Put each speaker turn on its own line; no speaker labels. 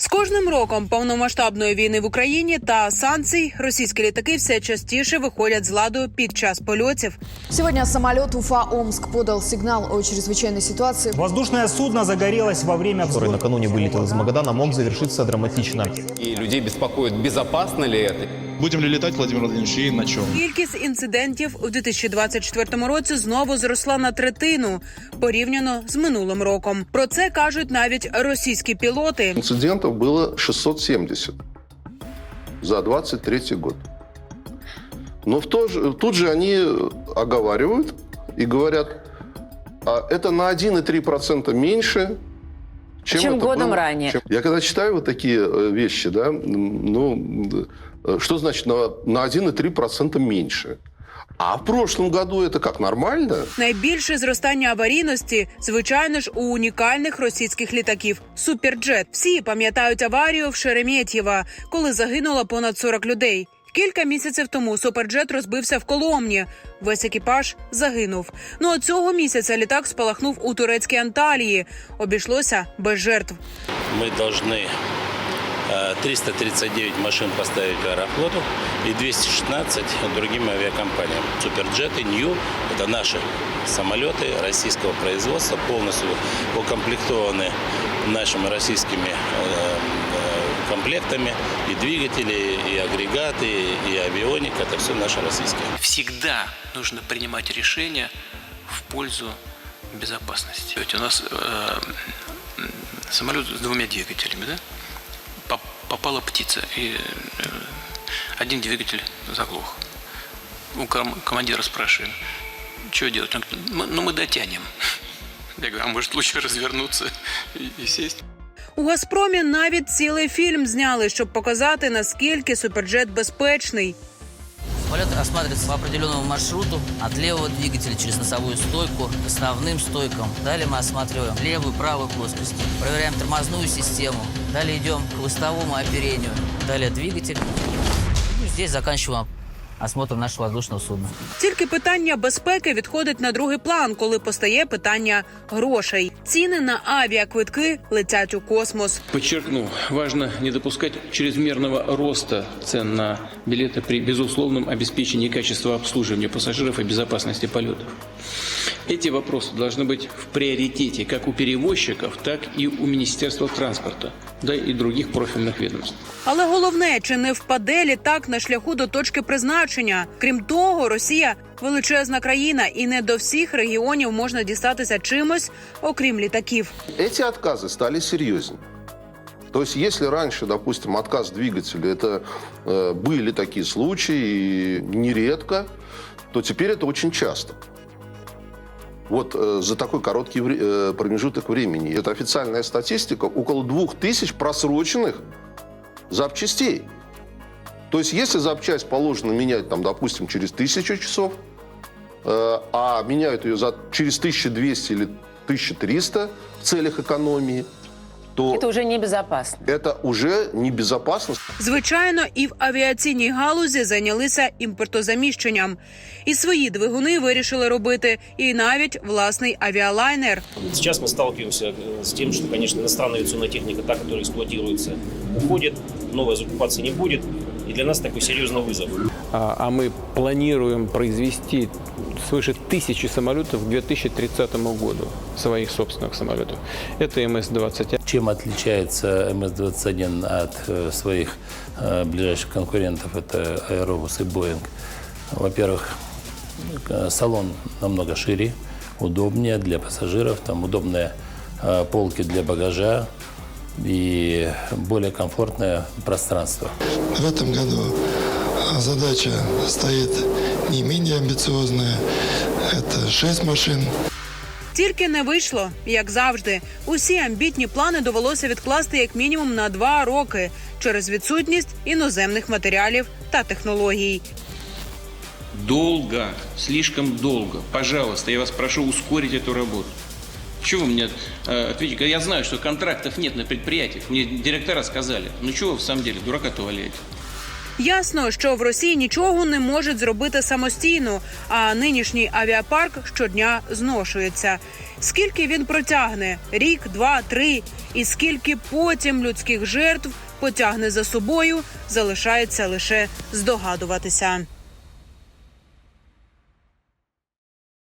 З кожним роком повномасштабної війни в Україні та санкцій російські літаки все частіше виходять з ладу під час польотів.
Сегодня самолет Уфа-Омск подал сигнал о чрезвычайной ситуации.
Воздушное судно загорелось во время
который
взлета.
накануне вылетел из Магадана, мог завершиться драматично.
И людей беспокоит, безопасно ли это.
Будем ли летать, Владимир Владимирович, и на чем?
Кількість інцидентів у 2024 році знову зросла на третину порівняно з минулим роком. Про це кажуть навіть російські пілоти.
Инцидентов было 670 за 23 год. Но в то же, тут же они оговаривают и говорят, а это на 1,3% меньше, чем,
Чем годом
было,
ранее.
чем- Я когда читаю вот такие э, вещи, да, ну, э, что значит на, на 1,3% меньше? А в прошлом году это как, нормально?
Найбільше зростання аварійності, звичайно ж, у унікальних російських літаків Суперджет. Всі пам'ятають аварію в Шереметьєва, коли загинуло понад 40 людей. Кілька місяців тому суперджет розбився в Коломні. Весь екіпаж загинув. Ну а цього місяця літак спалахнув у турецькій Анталії. Обійшлося без жертв.
мы должны э, 339 машин поставить аэрофлоту и 216 другим авиакомпаниям. Суперджеты, Нью – это наши самолеты российского производства, полностью укомплектованы нашими российскими э, э, комплектами. И двигатели, и агрегаты, и авионика – это все наши российские.
всегда нужно принимать решения в пользу безопасности. Ведь у нас э, самолет с двумя двигателями, да? Поп- Попала птица, и э, один двигатель заглох. У ком- командира спрашиваем, что делать? Он говорит, «Мы- ну мы дотянем. Я говорю, а может лучше развернуться и, и сесть?
У Газпромі навіть цілий фільм зняли, щоб показати наскільки суперджет безпечний.
Самолет осматривается по определенному маршруту от левого двигателя через носовую стойку к основным стойкам. Далее мы осматриваем левую и правую плоскости. Проверяем тормозную систему. Далее идем к хвостовому оперению. Далее двигатель. Ну, здесь заканчиваем осмотр нашого воздушного судна.
Тільки питання безпеки відходить на другий план, коли постає питання грошей. Ціни на авіаквитки летять у космос.
Подчеркну, важно не допускати чрезмірного росту цен на билеты при безусловном обеспечении качества обслуживания пассажиров и безопасности полетов. Эти вопросы должны быть в приоритете как у перевозчиков, так и у Министерства транспорта, да и других профильных ведомств.
Але головне, чи не впаде літак на шляху до точки призначення. Крім того, Росія величезна країна, і не до всіх регіонів можна дістатися чимось, окрім літаків.
Эти отказы стали серьезнее. То есть, если раньше, допустим, отказ двигателя, это э, были такие случаи, и нередко, то теперь это очень часто. Вот э, за такой короткий вре- э, промежуток времени. Это официальная статистика. Около двух тысяч просроченных запчастей. То есть, если запчасть положено менять, там, допустим, через тысячу часов, э, а меняют ее за, через 1200 или 1300 в целях экономии, то
Это уже небезопасно.
это уже небезопасно.
Звичайно, і в авіаційній галузі зайнялися імпортозаміщенням. І свої двигуни вирішили робити, і навіть власний авіалайнер.
Сейчас мы сталкиваемся э, с тем, что, конечно, иностранная авиационная техника, та, которая эксплуатируется, уходит, новая закупаться не будет. И для нас такой серьезный вызов.
А, а мы планируем произвести свыше тысячи самолетов к 2030 году, своих собственных самолетов. Это МС-21.
Чем отличается МС-21 от э, своих э, ближайших конкурентов, это Aerobus и Boeing? Во-первых, э, салон намного шире, удобнее для пассажиров, там удобные полки для багажа и более комфортное пространство.
В этом году задача стоит не менее амбициозная. Это 6 машин.
Тільки не вийшло, як завжди. Усі амбітні плани довелося відкласти як мінімум на два роки через відсутність іноземних матеріалів та технологій.
Долго, слишком долго. Пожалуйста, я вас прошу ускорить эту работу. Чего вы мне э, ответите? Я знаю, что контрактов нет на предприятиях. Мне директора сказали. Ну чего вы в самом деле, дурака-то валяете?
Ясно, що в Росії нічого не можуть зробити самостійно, а нинішній авіапарк щодня зношується. Скільки він протягне? Рік, два, три. І скільки потім людських жертв потягне за собою, залишається лише здогадуватися.